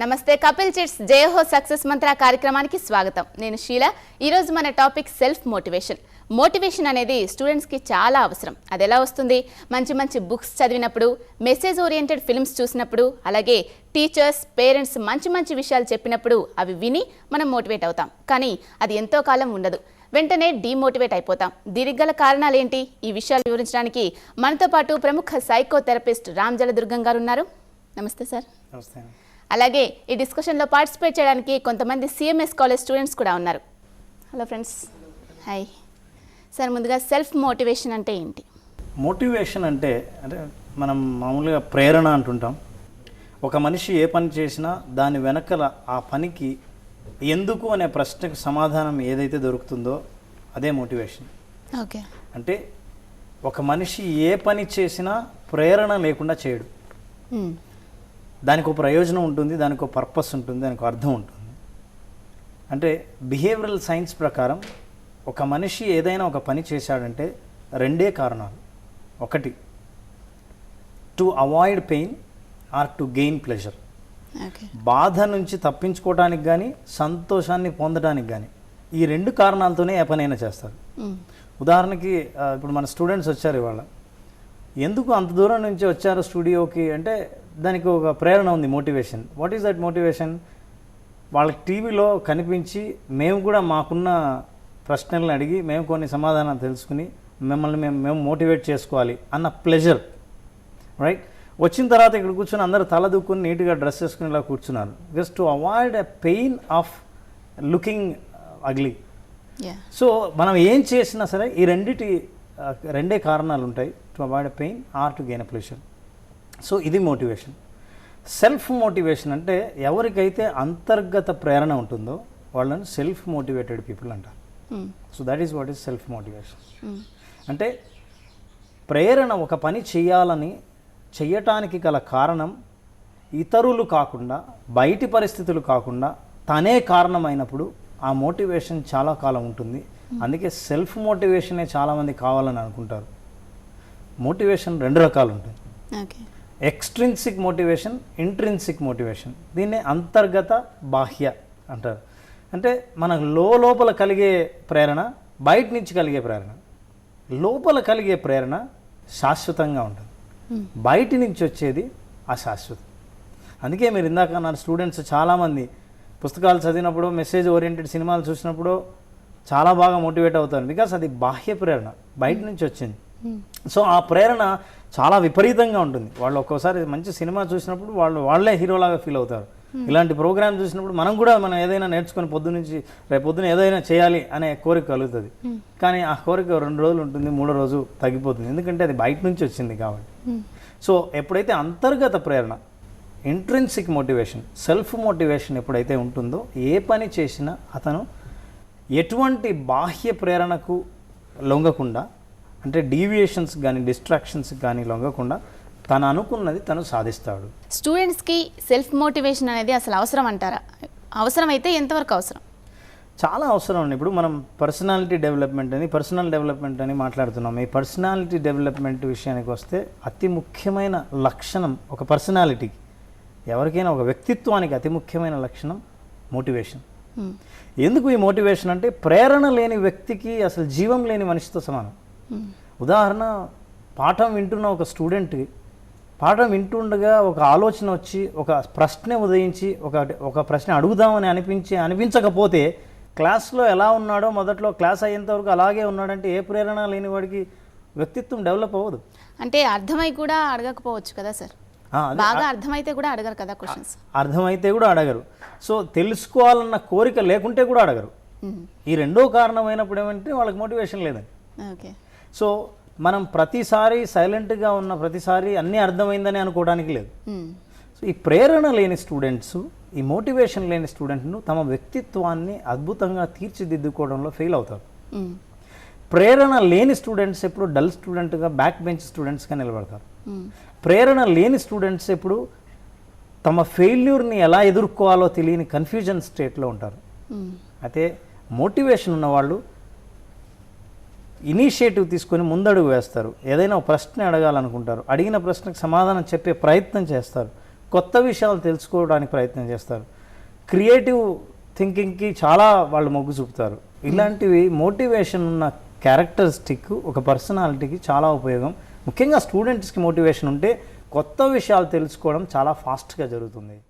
నమస్తే కపిల్ చిట్స్ జయహో సక్సెస్ మంత్ర కార్యక్రమానికి స్వాగతం. నేను షీల. ఈరోజు మన టాపిక్ సెల్ఫ్ మోటివేషన్. మోటివేషన్ అనేది స్టూడెంట్స్కి చాలా అవసరం. అది ఎలా వస్తుంది? మంచి మంచి బుక్స్ చదివినప్పుడు మెసేజ్ ఓరియంటెడ్ ఫిల్మ్స్ చూసినప్పుడు అలాగే టీచర్స్ పేరెంట్స్ మంచి మంచి విషయాలు చెప్పినప్పుడు అవి విని మనం మోటివేట్ అవుతాం. కానీ అది ఎంతో కాలం ఉండదు. వెంటనే డీమోటివేట్ అయిపోతాం. దీనికి గల కారణాలు ఏంటి ఈ విషయాలు వివరించడానికి మనతో పాటు ప్రముఖ సైకో థెరపిస్ట్ రామ్ జలదుర్గం గారు ఉన్నారు. నమస్తే సార్. నమస్తే అలాగే ఈ డిస్కషన్లో పార్టిసిపేట్ చేయడానికి కొంతమంది సిఎంఎస్ కాలేజ్ స్టూడెంట్స్ కూడా ఉన్నారు. హలో ఫ్రెండ్స్ హాయ్ సార్ ముందుగా సెల్ఫ్ మోటివేషన్ అంటే ఏంటి? మోటివేషన్ అంటే అంటే మనం మామూలుగా ప్రేరణ అంటుంటాం. ఒక మనిషి ఏ పని చేసినా దాని వెనకల ఆ పనికి ఎందుకు అనే ప్రశ్నకు సమాధానం ఏదైతే దొరుకుతుందో అదే మోటివేషన్ ఓకే అంటే ఒక మనిషి ఏ పని చేసినా ప్రేరణ లేకుండా చేయడు. దానికి ఒక ప్రయోజనం ఉంటుంది దానికి ఒక పర్పస్ ఉంటుంది దానికి అర్థం ఉంటుంది. అంటే బిహేవియరల్ సైన్స్ ప్రకారం ఒక మనిషి ఏదైనా ఒక పని చేశాడంటే రెండే కారణాలు. ఒకటి to avoid pain or to gain pleasure బాధ నుంచి తప్పించుకోవడానికి కానీ సంతోషాన్ని పొందడానికి కానీ ఈ రెండు కారణాలతోనే ఏ పనైనా చేస్తారు. ఉదాహరణకి ఆ, ఇప్పుడు మన స్టూడెంట్స్ వచ్చారు ఇవాళ. ఎందుకు అంత దూరం నుంచి వచ్చారు స్టూడియోకి అంటే దానికి ఒక ప్రేరణ ఉంది motivation what is that motivation వాళ్ళకి టీవీలో కనిపించి మేము కూడా మాకున్న ప్రశ్నలను అడిగి మేము కొన్ని సమాధానాలు తెలుసుకుని మిమ్మల్ని మేము మేము మోటివేట్ చేసుకోవాలి అన్న ప్లెజర్ రైట్ వచ్చిన తర్వాత ఇక్కడ కూర్చొని అందరూ తల దుక్కుని నీట్గా డ్రెస్ వేసుకుని ఇలా కూర్చున్నారు just to avoid a pain of looking ugly so మనం ఏం చేసినా సరే ఈ రెండిటి ఆ, రెండే కారణాలు ఉంటాయి to avoid pain or to gain pleasure so ఇది మోటివేషన్. సెల్ఫ్ మోటివేషన్ అంటే ఎవరికైతే అంతర్గత ప్రేరణ ఉంటుందో వాళ్ళని సెల్ఫ్ మోటివేటెడ్ పీపుల్ అంటారు. So that is what is self motivation. అంటే ప్రేరణ ఒక పని చేయాలని చెయ్యటానికి గల కారణం ఇతరులు కాకుండా బయటి పరిస్థితులు కాకుండా తనే కారణమైనప్పుడు ఆ మోటివేషన్ చాలా కాలం ఉంటుంది. అందుకే సెల్ఫ్ మోటివేషనే చాలామంది కావాలని అనుకుంటారు. మోటివేషన్ రెండు రకాలు ఉంటుంది ఎక్స్ట్రిన్సిక్ మోటివేషన్ ఇంట్రిన్సిక్ మోటివేషన్ దీన్నే అంతర్గత బాహ్య అంటారు. అంటే మనకు లో లోపల కలిగే ప్రేరణ బయట నుంచి కలిగే ప్రేరణ. లోపల కలిగే ప్రేరణ శాశ్వతంగా ఉంటుంది. బయటి నుంచి వచ్చేది అశాశ్వతం. అందుకే మీరు ఇందాక అన్నారు స్టూడెంట్స్ చాలామంది పుస్తకాలు చదివినప్పుడు మెసేజ్ ఓరియంటెడ్ సినిమాలు చూసినప్పుడు చాలా బాగా మోటివేట్ అవుతారు. బికాస్ అది బాహ్య ప్రేరణ బయట నుంచి వచ్చింది. సో ఆ ప్రేరణ చాలా విపరీతంగా ఉంటుంది. వాళ్ళు ఒక్కోసారి మంచి సినిమా చూసినప్పుడు వాళ్ళు వాళ్ళే హీరోలాగా ఫీల్ అవుతారు. ఇలాంటి ప్రోగ్రామ్ చూసినప్పుడు మనం కూడా మనం ఏదైనా నేర్చుకొని పొద్దు నుంచి రేపు పొద్దున ఏదైనా చేయాలి అనే కోరిక కలుగుతుంది. కానీ ఆ కోరిక రెండు రోజులు ఉంటుంది మూడో రోజు తగ్గిపోతుంది. ఎందుకంటే అది బయట నుంచి వచ్చింది కాబట్టి. సో ఎప్పుడైతే అంతర్గత ప్రేరణ ఇంట్రెన్సిక్ మోటివేషన్ సెల్ఫ్ మోటివేషన్ ఎప్పుడైతే ఉంటుందో ఏ పని చేసినా అతను ఎటువంటి బాహ్య ప్రేరణకు లొంగకుండా అంటే డీవియేషన్స్ కానీ డిస్ట్రాక్షన్స్ కానీ లొంగకుండా తను అనుకున్నది తను సాధిస్తాడు. స్టూడెంట్స్కి సెల్ఫ్ మోటివేషన్ అనేది అసలు అవసరం అంటారా? అవసరం అయితే ఎంతవరకు అవసరం? చాలా అవసరం అండి. ఇప్పుడు మనం పర్సనాలిటీ డెవలప్మెంట్ అని పర్సనల్ డెవలప్మెంట్ అని మాట్లాడుతున్నాం. ఈ పర్సనాలిటీ డెవలప్మెంట్ విషయానికి వస్తే అతి ముఖ్యమైన లక్షణం ఒక పర్సనాలిటీకి ఎవరికైనా ఒక వ్యక్తిత్వానికి అతి ముఖ్యమైన లక్షణం మోటివేషన్ Hmm. ఎందుకు ఈ మోటివేషన్ అంటే ప్రేరణ లేని వ్యక్తికి అసలు జీవం లేని మనిషితో సమానం. ఉదాహరణ పాఠం వింటున్న ఒక స్టూడెంట్కి పాఠం వింటుండగా ఒక ఆలోచన వచ్చి ఒక ప్రశ్న ఉదయించి ఒక ఒక ప్రశ్న అడుగుదామని అనిపించి అనిపించకపోతే క్లాస్లో ఎలా ఉన్నాడో మొదట్లో క్లాస్ అయ్యేంత వరకు అలాగే ఉన్నాడంటే ఏ ప్రేరణ లేని వాడికి వ్యక్తిత్వం డెవలప్ అవ్వదు. అంటే అర్థమై కూడా అడగకపోవచ్చు కదా సార్? బాగా అర్థమైతే కూడా అడగరు కదా క్వశ్చన్స్ అర్థమైతే కూడా అడగరు. సో తెలుసుకోవాలన్న కోరిక లేకుంటే కూడా అడగరు. ఈ రెండో కారణమైనప్పుడు ఏమంటే వాళ్ళకి మోటివేషన్ లేదండి. ఓకే. సో మనం ప్రతిసారి సైలెంట్గా ఉన్న ప్రతిసారి అన్నీ అర్థమైందని అనుకోవడానికి లేదు. సో ఈ ప్రేరణ లేని స్టూడెంట్స్ ఈ మోటివేషన్ లేని స్టూడెంట్ను తమ వ్యక్తిత్వాన్ని అద్భుతంగా తీర్చిదిద్దుకోవడంలో ఫెయిల్ అవుతారు. ప్రేరణ లేని స్టూడెంట్స్ ఎప్పుడు డల్ స్టూడెంట్గా బ్యాక్ బెంచ్ స్టూడెంట్స్గా నిలబడతారు. ప్రేరణ లేని స్టూడెంట్స్ ఎప్పుడు తమ ఫెయిల్యూర్ని ఎలా ఎదుర్కోవాలో తెలియని కన్ఫ్యూజన్ స్టేట్లో ఉంటారు. అయితే మోటివేషన్ ఉన్నవాళ్ళు ఇనిషియేటివ్ తీసుకొని ముందడుగు వేస్తారు. ఏదైనా ఒక ప్రశ్న అడగాలనుకుంటారు. అడిగిన ప్రశ్నకు సమాధానం చెప్పే ప్రయత్నం చేస్తారు. కొత్త విషయాలు తెలుసుకోవడానికి ప్రయత్నం చేస్తారు. క్రియేటివ్ థింకింగ్కి చాలా వాళ్ళు మొగ్గు చూపుతారు. ఇలాంటివి మోటివేషన్ ఉన్న క్యారెక్టరిస్టిక్ ఒక పర్సనాలిటీకి చాలా ఉపయోగం. ముఖ్యంగా స్టూడెంట్స్కి మోటివేషన్ ఉంటే కొత్త విషయాలు తెలుసుకోవడం చాలా ఫాస్ట్గా జరుగుతుంది.